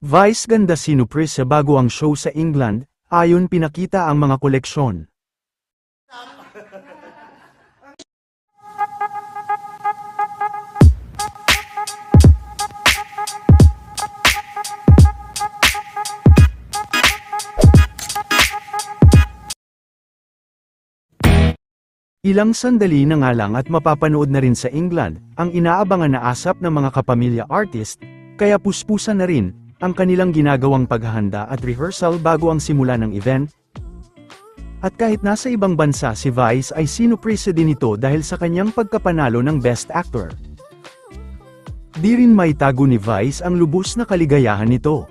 Vice ganda sinupres sa bago ang show sa England, ayon pinakita ang mga koleksyon. Ilang sandali na nga lang at mapapanood na rin sa England, ang inaabangan na asap ng mga kapamilya artist, kaya puspusan na rin, ang kanilang ginagawang paghahanda at rehearsal bago ang simula ng event. At kahit nasa ibang bansa si Vice ay sinupresa din ito dahil sa kanyang pagkapanalo ng Best Actor. Di rin maitago ni Vice ang lubos na kaligayahan nito.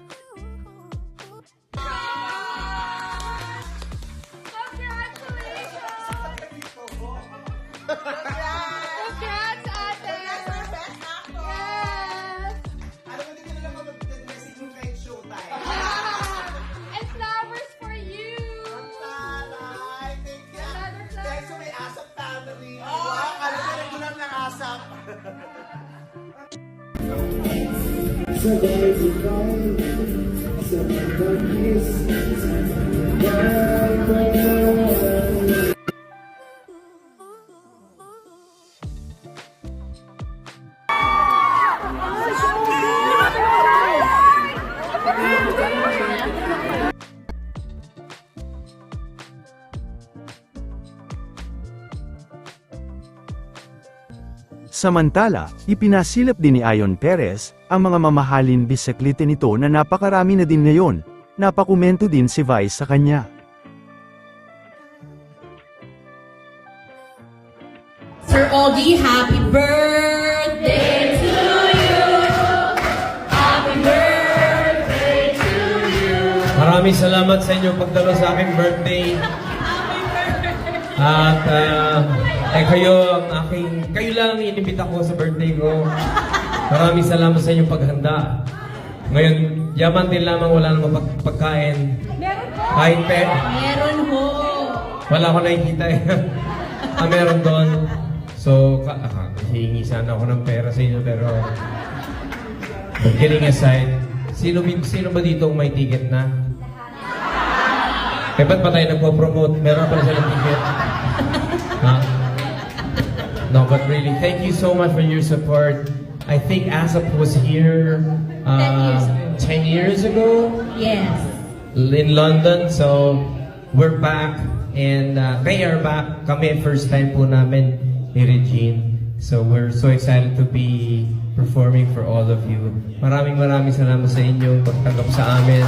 Sa Samantala, ipinasilap din ni Ayon Perez, ang mga mamahalin bisiklete nito na napakarami na din ngayon. Napakomento din si Vice sa kanya. Sir Ogie, happy birthday to you. Happy birthday to you. Maraming salamat sa inyong pagdalo sa aking birthday. At ah, eh kayo ang aking, kayo lang ang inibita ko sa birthday ko. Maraming salamat sa inyong paghanda. Ngayon, yaman din lamang wala namang pag- pagkain. Kahit pe, Meron ho. wala ko nakikita eh. ah, meron doon. So, ka, ah, hihingi sana ako ng pera sa inyo pero kidding aside, sino, sino ba dito ang may ticket na? Eh, ba't pa tayo nagpo-promote? Meron pa silang ticket. Ha? No, but really, thank you so much for your support. I think ASAP was here uh, 10 years ago Yes. in London. So, we're back. And uh, they are back. Kami, first time po namin ni Regine. So, we're so excited to be performing for all of you. Maraming maraming salamat sa inyong pagtanggap sa amin.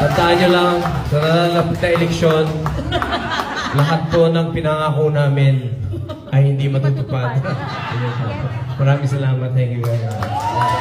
Tandaan nyo lang, sa na eleksyon, lahat po ng pinangako namin ay hindi matutupad. Maraming salamat. Thank you very much.